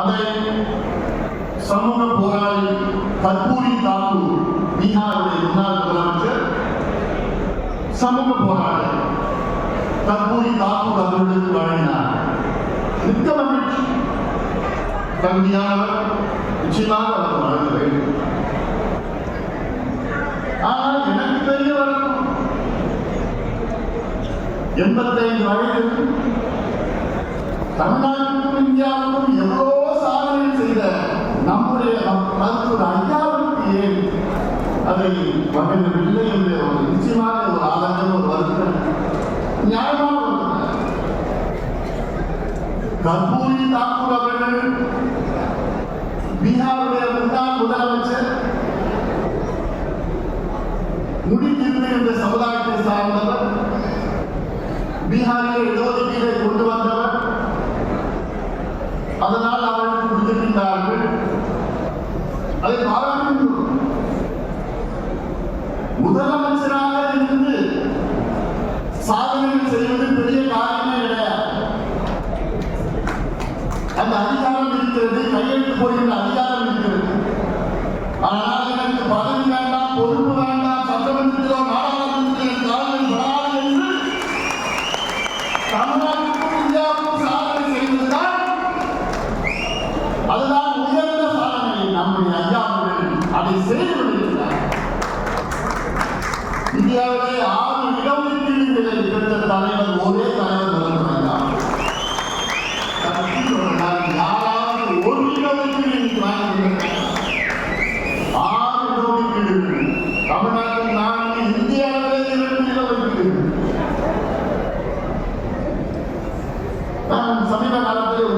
அதை சமூக போராளி கற்பூரி தாக்கூர் பீகாருடைய முன்னாள் முதலமைச்சர். சமூக போராளி கற்பூரி தாக்கூர் அவர்களுக்கு வழங்கினார். மிக்க மகிழ்ச்சி. தகுதியானவர் நிச்சயமாக அவர் வழங்க வேண்டும். ஆனால் எனக்கு தெரிய எண்பத்தைந்து வயதில் தமிழ்நாட்டுக்கும் இந்தியாவுக்கும் அதை வழங்கவில்லை என்று ஒரு நிச்சயமாக ஒரு ஆதங்கம் ஒரு வருத்தம் நியாயமான வருத்தம். தாக்கூர் அவர்கள் பீகாருடைய முன்னாள் முதலமைச்சர் முடித்திருந்து என்ற சமுதாயத்தை சார்ந்தவர் பீகாரிலே இடஒதுக்கீடை கொண்டு வந்தவர் அதனால் அவர்கள் கொடுத்திருந்தார்கள் அதை பாரத கையெழுத்து அதிகாரம் இருக்கிறது. ஆனால் எனக்கு பதவி வேண்டாம் பொறுப்பு வேண்டாம் சட்டமன்றத்திலோ நாடாளுமன்றத்திலோ காரணம் வராது என்று தமிழ்நாட்டுக்கும் இந்தியாவுக்கும் சாதனை செய்வதுதான் அதுதான் உயர்ந்த சாதனை. நம்முடைய ஐயா அதை செய்து கொண்டிருக்கிறார். இந்தியாவிலே ஆறு கிலோமீட்டர் இன்னைக்கு வாங்கி ஆறு கிலோமீட்டர் இருக்கு தமிழ்நாட்டில் நான்கு இந்தியாவிலே சமீப காலத்தில்